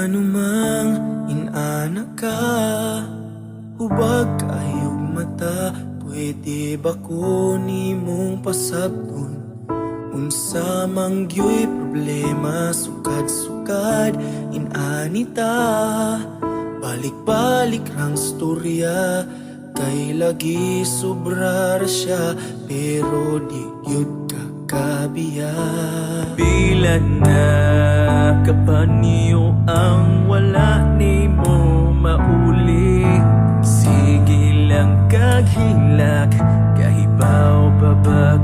Paano mang inana ka Hubag kahiyog mata Pwede ba kunin mong pasabton Unsa mang gyoy problema Sukad-sukad inanita Balik-balik rang storya Kay lagi sobrar siya Pero di yun kakabiya. Bilad na Nakapan ang wala ni mo mauli. Sige lang kaghilak Kahibaw babak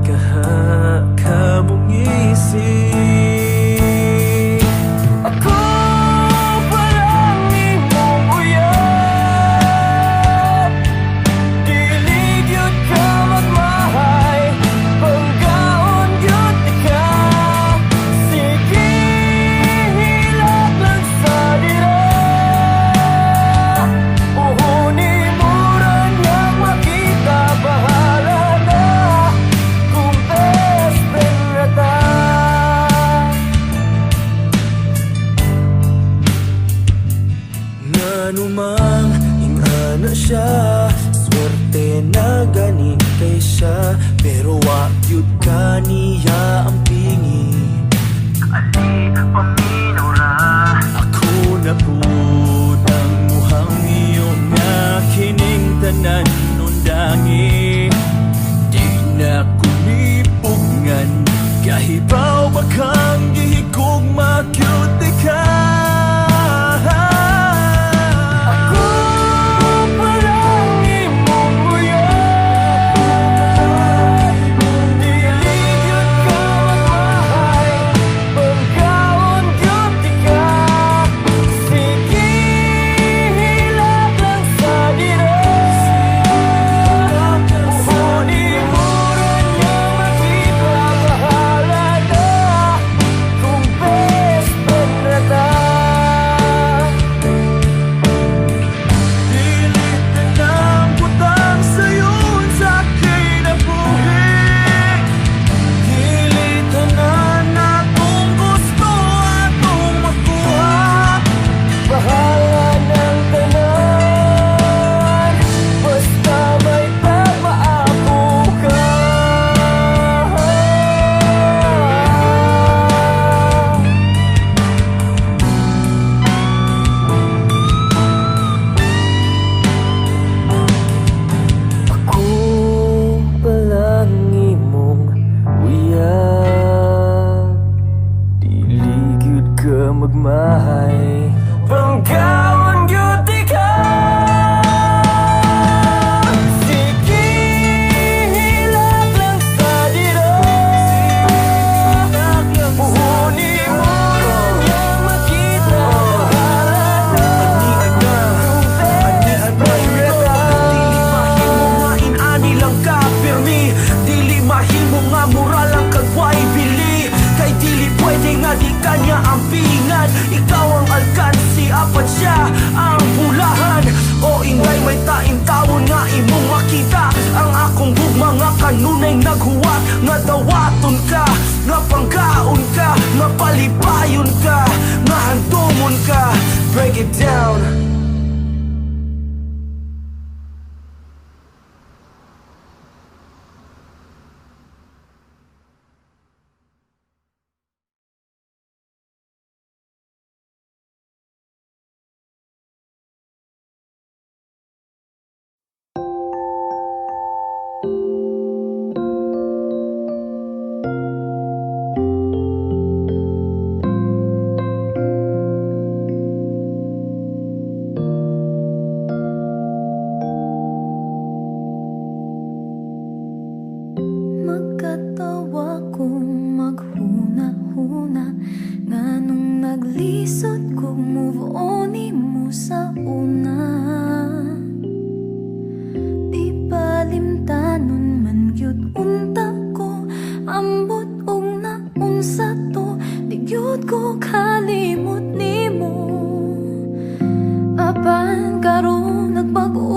Bob. Ooh.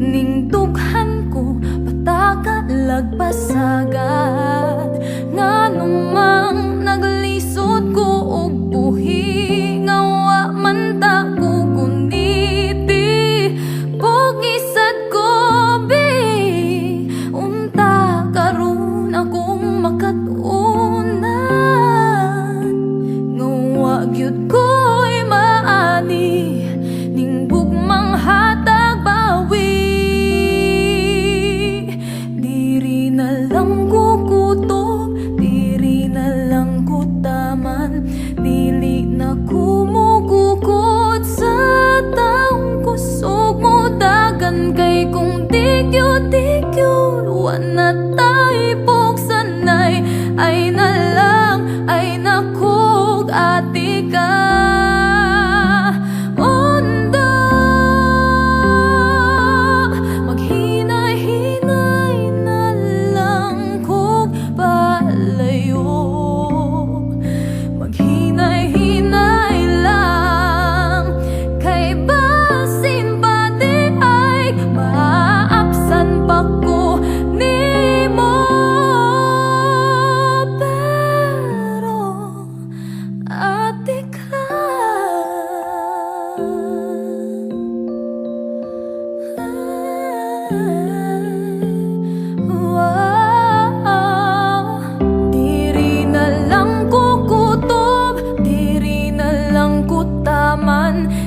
Ning dughan ko. Pataka lagpasagad One night